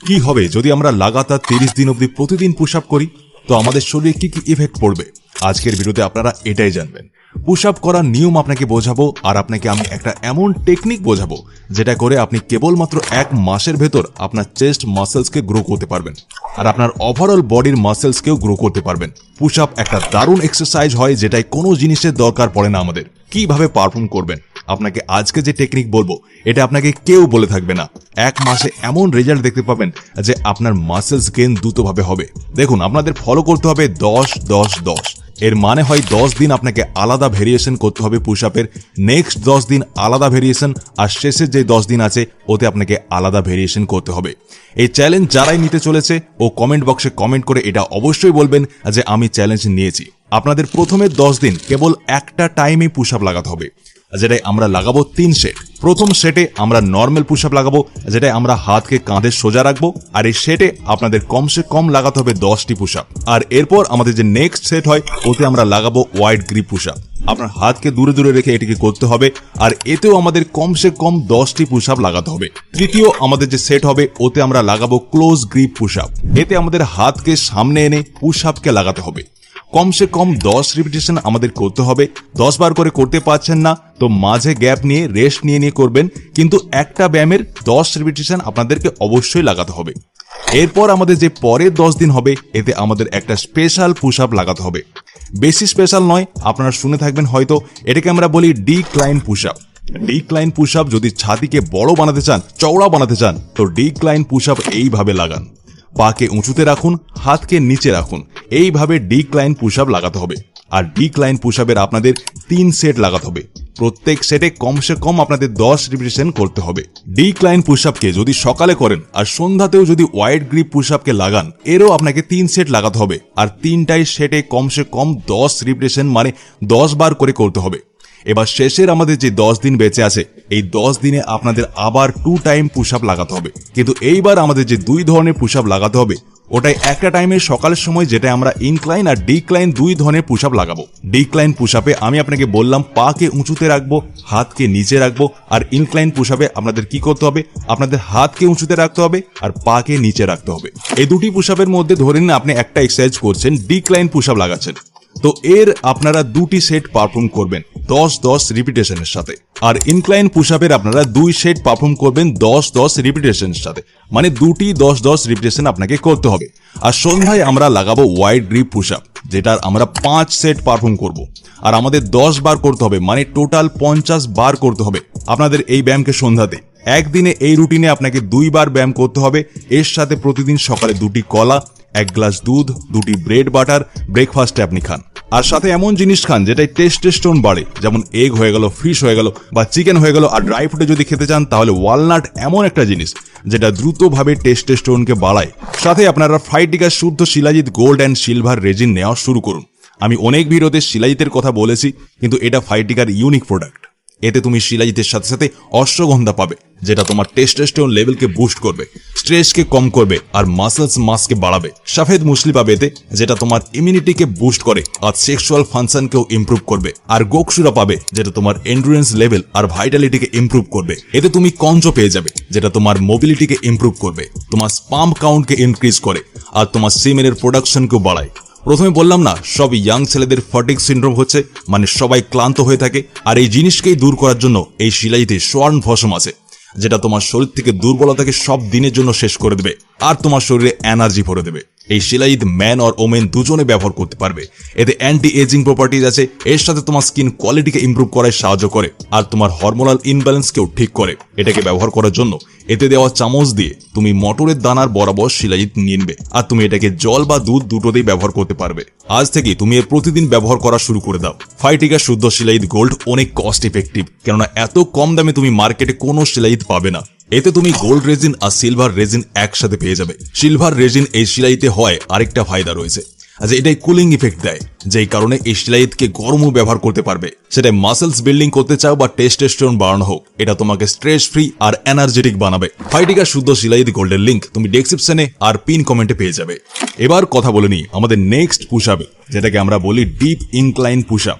কি হবে যদি আমরা লাগাতার তিরিশ দিন অবধি প্রতিদিন পুশ আপ করি? তো আমাদের শরীরে কি কি ইফেক্ট পড়বে? আজকের ভিডিওতে আপনারা এটাই জানবেন। পুশ আপ করার নিয়ম আপনাকে বোঝাবো আর আপনাকে আমি একটা এমন টেকনিক বোঝাবো যেটা করে আপনি কেবলমাত্র এক মাসের ভেতর আপনার চেস্ট মাসেলসকে গ্রো করতে পারবেন আর আপনার ওভারঅল বডির মাসেলসকেও গ্রো করতে পারবেন। পুশ আপ একটা দারুণ এক্সারসাইজ হয় যেটাই কোনো জিনিসের দরকার পড়ে না আমাদের। কীভাবে পারফর্ম করবেন? আপনাকে আজকে যে টেকনিক বলব, এটা আপনাকে কেউ বলে থাকবে না। এক মাসে এমন রেজাল্ট দেখতে পাবেন যে আপনার মাসেলস গেন দ্রুতভাবে হবে। দেখুন, আপনাদের ফলো করতে হবে দশ দশ দশ। এর মানে হয় দশ দিন আপনাকে আলাদা ভেরিয়েশন করতে হবে পুশ আপের নেক্সট দশ দিন আলাদা ভেরিয়েশন আর শেষের যে দশ দিন আছে, ওতে আপনাকে আলাদা ভেরিয়েশন করতে হবে। এই চ্যালেঞ্জ যারাই নিতে চলেছে, ও কমেন্ট বক্সে কমেন্ট করে এটা অবশ্যই বলবেন যে আমি চ্যালেঞ্জ নিয়েছি। আপনাদের প্রথমে দশ দিন কেবল একটা টাইমে পুশ আপ লাগাতে হবে। যেটাই আমরা লাগাবো তিন সেট প্রথম সেটে আমরা নর্মাল পুশ আপ লাগাবো, যেটাই আমরা হাতকে কাঁধে সোজা রাখব, আর এই সেটে আপনাদের কমসে কম লাগাতে হবে দশটি পুশ আপ আর এরপর আমাদের যে নেক্সট সেট হয়, ওতে আমরা লাগাবো ওয়াইড গ্রিপ পুশ আপ আপনার হাতকে দূরে দূরে রেখে এটিকে করতে হবে, আর এতেও আমাদের কমসে কম দশটি পুশ আপ লাগাতে হবে। তৃতীয় আমাদের যে সেট হবে, ওতে আমরা লাগাবো ক্লোজ গ্রিপ পুশ আপ এতে আমাদের হাতকে সামনে এনে পুশ আপকে লাগাতে হবে। কমসে কম দশ রিপিটেশন আমাদের করতে হবে। দশ বার করে করতে পারছেন না, তো মাঝে গ্যাপ নিয়ে রেস্ট নিয়ে নিয়ে করবেন। কিন্তু একটা ব্যায়ামের দশ রিপিটেশন আপনাদেরকে অবশ্যই লাগাতে হবে। এরপর আমাদের যে পরের দশ দিন হবে, এতে আমাদের একটা স্পেশাল পুশ আপ লাগাতে হবে। বেশি স্পেশাল নয়, আপনারা শুনে থাকবেন হয়তো, এটাকে আমরা বলি decline push up decline push up যদি ছাতিকে বড় বানাতে চান, চওড়া বানাতে চান, তো ডিক্লাইন পুশ আপ এইভাবে লাগান। পাকে উঁচুতে রাখুন, হাতকে নিচে রাখুন। এইভাবে ডিক্লাইন পুশ আপ লাগাতে হবে। আর ডিক্লাইন পুশ আপের আপনাদের তিন সেট লাগাতে হবে। প্রত্যেক সেটে কমসে কম আপনাদের দশ রিপিটেশন করতে হবে। ডিক্লাইন পুশ আপকে যদি সকালে করেন আর সন্ধ্যাতেও যদি ওয়াইড গ্রিপ পুশ আপকে লাগান, এরও আপনাকে তিন সেট লাগাতে হবে। আর তিনটাই সেটে কমসে কম দশ রিপিটেশন মানে দশ বার করে করতে হবে। এবার শেষের আমাদের যে দশ দিন বেঁচে আছে, এই দশ দিনে আপনাদের আবার টু টাইম পুশ আপ লাগাতে হবে। কিন্তু এইবার আমাদের যে দুই ধরনের পুশ আপ লাগাতে হবে, ওটাই একটা টাইমে সকালের সময় যেটা আমরা ইনক্লাইন আর ডিক্লাইন দুই ধরনের পুশ আপ লাগাবো। ডিক্লাইন পুশ আপে আমি আপনাকে বললাম, পাকে উঁচুতে রাখব, হাতকে নিচে রাখব, আর ইনক্লাইন পুশ আপে আপনাদের কি করতে হবে? আপনাদের হাতকে উঁচুতে রাখতে হবে, আর পাকে নিচে রাখতে হবে। এই দুটি পুশ আপের মধ্যে ধরে নিন, আপনি একটা এক্সারসাইজ করছেন ডিক্লাইন পুশ আপ লাগাচ্ছেন। তো এর আপনারা দুটি সেট পারফর্ম করবেন, দশ দশ রিপিটেশনের সাথে। আর ইনক্লাইন পুশ আপের আপনারা দুই সেট পারফর্ম করবেন, দশ দশ রিপিটেশনের সাথে। মানে দুটি দশ দশ রিপিটেশন আপনাকে করতে হবে। আর সন্ধ্যায় আমরা লাগাবো ওয়াইড গ্রিপ পুশ আপ যেটার আমরা পাঁচ সেট পারফর্ম করব। আর আমাদের দশ বার করতে হবে মানে টোটাল পঞ্চাশ বার করতে হবে আপনাদের এই ব্যায়ামকে সন্ধ্যাতে। একদিনে এই রুটিনে আপনাকে দুইবার ব্যায়াম করতে হবে। এর সাথে প্রতিদিন সকালে দুটি কলা, এক গ্লাস দুধ, দুটি ব্রেড বাটার ব্রেকফাস্টে আপনি খান। আর সাথে এমন জিনিস খান যেটাই টেস্টেস্টোন বাড়ে, যেমন এগ হয়ে গেল ফিশ হয়ে গেল, বা চিকেন হয়ে গেল, আর ড্রাই ফ্রুটে যদি খেতে চান, তাহলে ওয়ালনাট এমন একটা জিনিস যেটা দ্রুতভাবে টেস্ট টেস্টেস্টোনকে বাড়ায়। সাথে আপনারা ফ্রাইটিকার শুদ্ধ shilajit gold and silver resin নেওয়া শুরু করুন। আমি অনেক ভিডিওতে শিলাজিতের কথা বলেছি, কিন্তু এটা ফাইটিকার ইউনিক প্রোডাক্ট এতে তুমি শিলাজিতের সাথে সাথে অশ্বগন্ধা পাবে। যেটা তোমার টেস্টোস্টেরন লেভেলকে বুস্ট করবে স্ট্রেসকে কম করবে, আর মাসেলস মাসকে বাড়াবে। সাফেদ মুসলি পাবে এতে যেটা তোমার ইমিউনিটিকে বুস্ট করে, আর সেক্সুয়াল ফাংশনকেও ইমপ্রুভ করবে। আর গোকসুরা পাবে, যেটা তোমার এন্ডুরেন্স লেভেল আর ভাইটালিটিকে ইমপ্রুভ করবে। এতে তুমি কঞ্চ পেয়ে যাবে, যেটা তোমার মোবিলিটিকে ইমপ্রুভ করবে, তোমার স্পাম কাউন্টকে ইনক্রিজ করে, আর তোমার সিমেনের প্রোডাকশনকেও বাড়ায়। প্রথমে বললাম না, সব ইয়াং ছেলেদের ফটিক সিন্ড্রোম হচ্ছে মানে সবাই ক্লান্ত হয়ে থাকে, আর এই জিনিসকেই দূর করার জন্য এই শিলাইতে সোয়ার্ন ফসম আছে। যেটা তোমার শরীর থেকে দুর্বলতাকে সব দিনের জন্য শেষ করে দেবে। আর তোমার শরীরে এনার্জি ভরে দেবে। এই শিলাইদ ম্যান অর ওমেন দুজনে ব্যবহার করতে পারবে। এতে অ্যান্টি এজিং প্রপার্টিজ আছে। এর সাথে তোমার স্কিন কোয়ালিটিকে ইম্প্রুভ করায় সাহায্য করে। আর তোমার হরমোনাল ইনব্যালেন্সকেও ঠিক করে। এটাকে ব্যবহার করার জন্য এতে দেওয়া চামচ দিয়ে তুমি মটরের দানার বরাবর শিলাজিৎ নিয়ে আর তুমি এটাকে জল বা দুধ দুটোতেই ব্যবহার করতে পারবে। আজ থেকে তুমি এর প্রতিদিন ব্যবহার করা শুরু করে দাও। ফাইটিকা শুদ্ধ শিলাইদ গোল্ড অনেক কস্ট ইফেক্টিভ কেননা এত কম দামে তুমি মার্কেটে কোনো শিলাইদ পাবে না। এতে তুমি গোল্ড রেজিন আর সিলভার রেজিন একসাথে পেয়ে যাবে। সিলভার রেজিন এই শিলাইতে হয় আরেকটা ফায়দা রয়েছে। আচ্ছা এটাই কুলিং ইফেক্ট দেয়, যেই কারণে এই শিলাইতকে গরমও ব্যবহার করতে পারবে। সেটা মাসেলস বিল্ডিং করতে চাও বা টেস্টেস্টোন বাড়ানো হোক, এটা তোমাকে স্ট্রেস ফ্রি আর এনার্জেটিক বানাবে। ফাইটিকা শুদ্ধ শিলাইত গোল্ডের লিঙ্ক তুমি ডেসক্রিপশনে আর পিন কমেন্টে পেয়ে যাবে। এবার কথা বলে নি আমাদের নেক্সট পুশ আপে যেটাকে আমরা বলি deep incline push up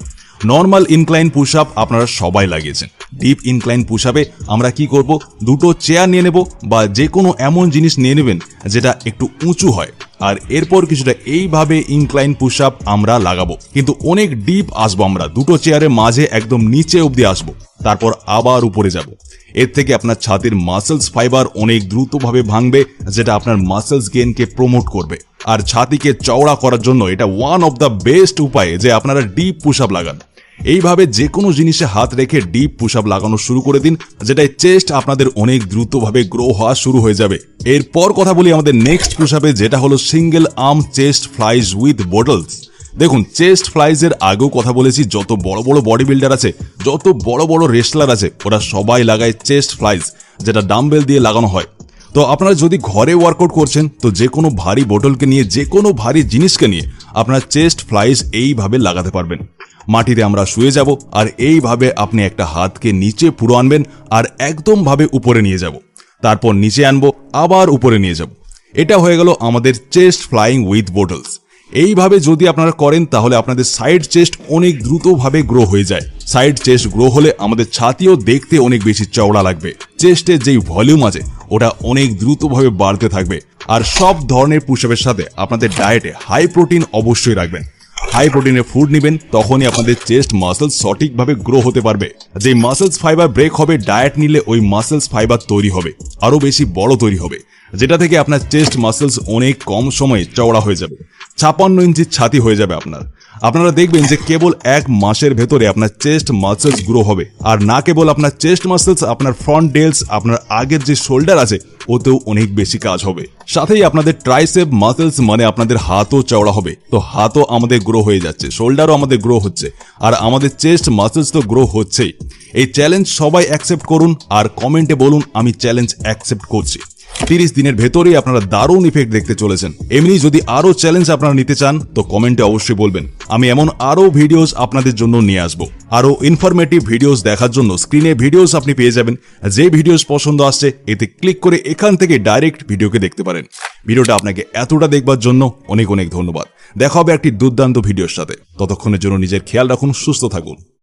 normal incline push up আপনারা সবাই লাগিয়েছেন। ডিপ ইনক্লাইন পুশআপে আমরা কি করব? দুটো চেয়ার নিয়ে নেব বা যে কোনো এমন জিনিস নিয়ে নেবেন যেটা একটু উঁচু হয়। আর এরপর কিছুটা এইভাবে ইনক্লাইন পুশআপ আমরা লাগাবো। কিন্তু অনেক ডিপ আসব আমরা, দুটো চেয়ারের মাঝে একদম নিচে অবধি আসব, তারপর আবার উপরে যাব। এর থেকে আপনার ছাতির মাসেলস ফাইবার অনেক দ্রুতভাবে ভাঙবে, যেটা আপনার মাসেলস গেনকে প্রমোট করবে। আর ছাতিকে চওড়া করার জন্য এটা ওয়ান অফ দ্য বেস্ট উপায় যে আপনারা ডিপ পুশআপ লাগান। এইভাবে যে কোনো জিনিসে হাত রেখে ডিপ পুশআপ লাগানো শুরু করে দিন, যেটাই চেস্ট আপনাদের অনেক দ্রুতভাবে গ্রো হওয়া শুরু হয়ে যাবে। এরপর কথা বলি আমাদের নেক্সট পুশআপে, যেটা হলো single arm chest flies with bottles দেখুন চেস্ট ফ্লাইজের আগেও কথা বলেছি, যত বড় বড় বডি বিল্ডার আছে, যত বড় বড় রেসলার আছে, ওরা সবাই লাগায় চেস্ট ফ্লাইজ যেটা ডাম্বেল দিয়ে লাগানো হয়। তো আপনারা যদি ঘরে ওয়ার্কআউট করছেন, তো যে কোনো ভারী বোটলকে নিয়ে যে কোনো ভারী জিনিসকে নিয়ে আপনার চেস্ট ফ্লাইজ এইভাবে লাগাতে পারবেন। মাটিতে আমরা শুয়ে যাব আর এইভাবে আপনি একটা হাতকে নিচে পুরো আনবেন আর একদমভাবে উপরে নিয়ে যাব। তারপর নিচে আনব, আবার উপরে নিয়ে যাব। এটা হয়ে গেল আমাদের চেস্ট ফ্লাইং উইথ বোটলস। এইভাবে যদি আপনারা করেন, তাহলে আপনাদের সাইড চেস্ট অনেক দ্রুতভাবে গ্রো হয়ে যায়। সাইড চেস্ট গ্রো হলে আমাদের ছাতিও দেখতে অনেক বেশি চওড়া লাগবে। চেস্টের যেই ভলিউম আছে, ওটা অনেক দ্রুতভাবে বাড়তে থাকবে। আর সব ধরনের পুষাপের সাথে আপনাদের ডায়েটে হাই প্রোটিন অবশ্যই রাখবেন। হাই প্রোটিনের ফুড নেবেন, তখনই আপনাদের চেস্ট মাসেলস সঠিকভাবে গ্রো হতে পারবে। যে মাসেলস ফাইবার ব্রেক হবে ডায়েট নিলে ওই মাসেলস ফাইবার তৈরি হবে, আরও বেশি বড় তৈরি হবে, যেটা থেকে আপনার চেস্ট মাসেলস অনেক কম সময়ে চওড়া হয়ে যাবে। ছাপান্ন ইঞ্চির ছাতি হয়ে যাবে আপনার। আপনারা দেখবেন যে কেবল এক মাসের ভেতরে আপনার চেস্ট মাসেলস গ্রো হবে। আর না কেবল আপনার চেস্ট মাসেলস আপনার ফ্রন্ট ডেলস আপনার আগের যে শোল্ডার আছে, ওতেও অনেক বেশি কাজ হবে। সাথেই আপনাদের ট্রাইসেপ মাসেলস মানে আপনাদের হাতও চওড়া হবে। তো হাতও আমাদের গ্রো হয়ে যাচ্ছে শোল্ডারও আমাদের গ্রো হচ্ছে, আর আমাদের চেস্ট মাসেলস তো গ্রো হচ্ছেই। এই চ্যালেঞ্জ সবাই অ্যাকসেপ্ট করুন, আর কমেন্টে বলুন, আমি চ্যালেঞ্জ অ্যাকসেপ্ট করছি। তিরিশ দিনের ভেতরেই আপনারা দারুণ ইফেক্ট দেখতে চলেছেন। এমনি যদি আরও চ্যালেঞ্জ আপনারা নিতে চান, তো কমেন্টে অবশ্যই বলবেন। আমি এমন আরও ভিডিওস আপনাদের জন্য নিয়ে আসব। আরও ইনফরমেটিভ ভিডিওস দেখার জন্য স্ক্রিনে ভিডিওস আপনি পেয়ে যাবেন। যে ভিডিওস পছন্দ আসছে, এতে ক্লিক করে এখান থেকে ডাইরেক্ট ভিডিওকে দেখতে পারেন। ভিডিওটা আপনাকে এতটা দেখবার জন্য অনেক অনেক ধন্যবাদ। দেখা হবে একটি দুর্দান্ত ভিডিওর সাথে। ততক্ষণের জন্য নিজের খেয়াল রাখুন, সুস্থ থাকুন।